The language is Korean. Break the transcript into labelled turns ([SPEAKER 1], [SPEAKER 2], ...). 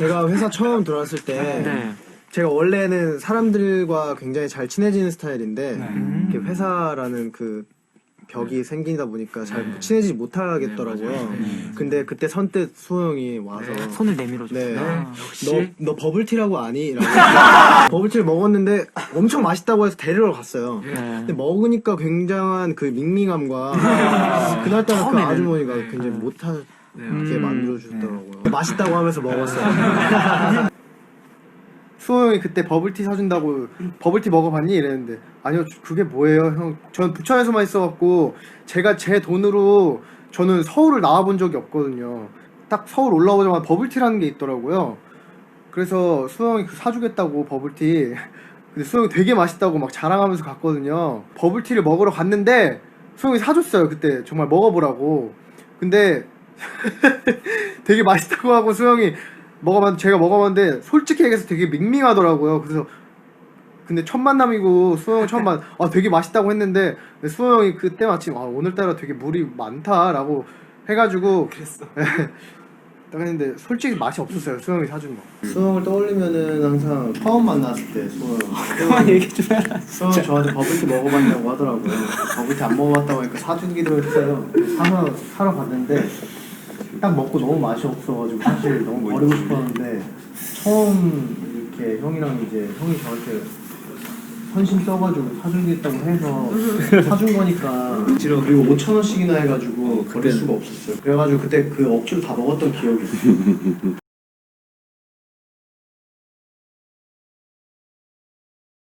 [SPEAKER 1] 제가 회사 처음 들어왔을 때
[SPEAKER 2] 네.
[SPEAKER 1] 제가 원래는 사람들과 굉장히 잘 친해지는 스타일인데
[SPEAKER 2] 음.
[SPEAKER 1] 이렇게 회사라는 그 벽이 생기다 보니까 잘 친해지지 못하겠더라고요. 근데 그때 선뜻 수호 형이 와서
[SPEAKER 2] 손을 내밀어
[SPEAKER 1] 네.
[SPEAKER 2] 줬구나.
[SPEAKER 1] 너, 너 버블티라고 아니? 라고 버블티를 먹었는데 엄청 맛있다고 해서 데리러 갔어요.
[SPEAKER 2] 네.
[SPEAKER 1] 근데 먹으니까 굉장한 그 밍밍함과 그날따라 그
[SPEAKER 2] 처음에는.
[SPEAKER 1] 아주머니가 굉장히 못하 게
[SPEAKER 2] 음.
[SPEAKER 1] 만들어 주더라고요. 맛있다고 하면서 먹었어요. 수호 형이 그때 버블티 사준다고 버블티 먹어봤니? 이랬는데 아니요 그게 뭐예요 형 저는 부천에서만 있어갖고 제가 제 돈으로 저는 서울을 나와본 적이 없거든요 딱 서울 올라오자마자 버블티라는 게 있더라고요 그래서 수호 형이 그 사주겠다고 버블티 근데 수호 형이 되게 맛있다고 막 자랑하면서 갔거든요 버블티를 먹으러 갔는데 수호 형이 사줬어요 그때 정말 먹어보라고 근데 되게 맛있다고 하고 수호 형이 먹어봤 제가 먹어봤는데 솔직히 얘기해서 되게 밍밍하더라고요. 그래서 근데 첫 만남이고 수호 형 처음 만, 아 되게 맛있다고 했는데 형이 그때 마침 아 오늘따라 되게 물이 많다라고 해가지고 그랬어. 딱 했는데 솔직히 맛이 없었어요. 수호 형이 사준 거. 수호 형을 떠올리면은 항상 처음 만났을 때 수호 형.
[SPEAKER 2] 그만 얘기 좀 해라.
[SPEAKER 1] 수호 형 저한테 버블티 먹어봤냐고 하더라고요. 버블티 안 먹어봤다고 하니까 사주기로 했어요. 사러 사러 갔는데 딱 먹고 너무 맛이 없어가지고 사실 너무 버리고 싶었는데 처음 이렇게 형이랑 이제 형이 저한테 헌신 써가지고 사주겠다고 해서 사준 거니까 그리고 5천 원씩이나 해가지고 버릴 수가 없었어요. 그래가지고 그때 그 억지로 다 먹었던 기억이 있어요.